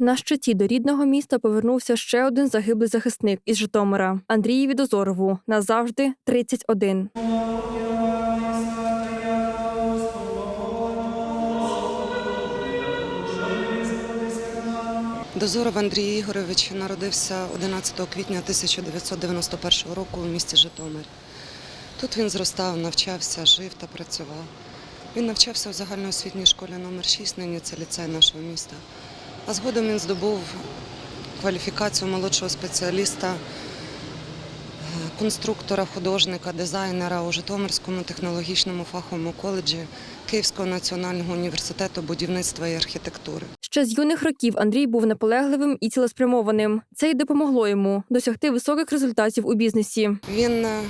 На щиті до рідного міста повернувся ще один загиблий захисник із Житомира Андрієві Дозорову. Назавжди 31. Дозоров Андрій Ігорович народився 11 квітня 1991 року у місті Житомир. Тут він зростав, навчався, жив та працював. Він навчався у загальноосвітній школі номер 6 нині це ліцей нашого міста. А згодом він здобув кваліфікацію молодшого спеціаліста, конструктора, художника, дизайнера у Житомирському технологічному фаховому коледжі Київського національного університету будівництва і архітектури. Ще з юних років Андрій був наполегливим і цілеспрямованим. Це й допомогло йому досягти високих результатів у бізнесі. Він е,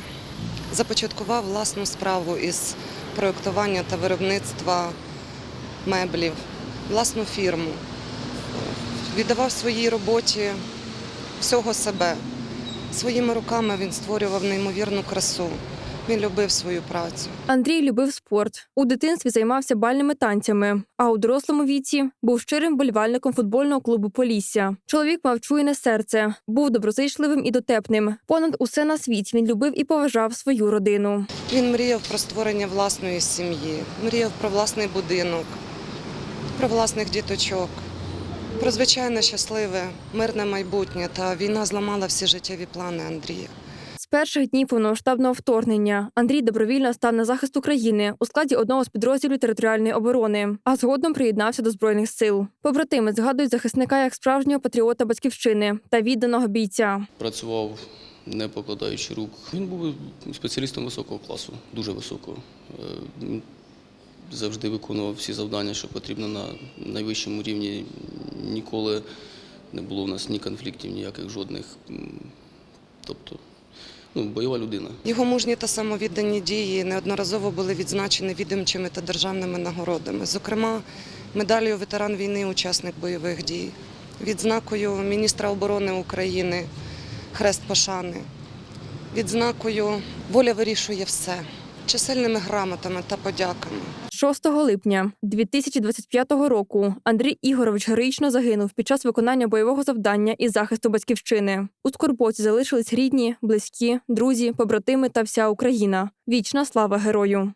започаткував власну справу із проєктування та виробництва меблів, власну фірму. Віддавав своїй роботі всього себе. Своїми руками він створював неймовірну красу. Він любив свою працю. Андрій любив спорт. У дитинстві займався бальними танцями, а у дорослому віці був щирим болівальником футбольного клубу Полісся. Чоловік мав чуйне серце, був доброзичливим і дотепним. Понад усе на світі він любив і поважав свою родину. Він мріяв про створення власної сім'ї, мріяв про власний будинок, про власних діточок, про звичайне щасливе, мирне майбутнє. Та війна зламала всі життєві плани Андрія. З перших днів повномасштабного вторгнення Андрій добровільно став на захист України у складі одного з підрозділів територіальної оборони, а згодом приєднався до збройних сил. Побратими згадують захисника як справжнього патріота батьківщини та відданого бійця. працював не покладаючи рук. Він був спеціалістом високого класу, дуже високого. Е, він Завжди виконував всі завдання, що потрібно на найвищому рівні. Ніколи не було в нас ні конфліктів, ніяких жодних. Тобто, ну, бойова людина. Його мужні та самовіддані дії неодноразово були відзначені відомчими та державними нагородами. Зокрема, медаллю ветеран війни, учасник бойових дій, відзнакою міністра оборони України, хрест пошани, відзнакою Воля вирішує все, чисельними грамотами та подяками. 6 липня 2025 року Андрій Ігорович героїчно загинув під час виконання бойового завдання із захисту батьківщини. У скорботі залишились рідні, близькі, друзі, побратими та вся Україна. Вічна слава герою.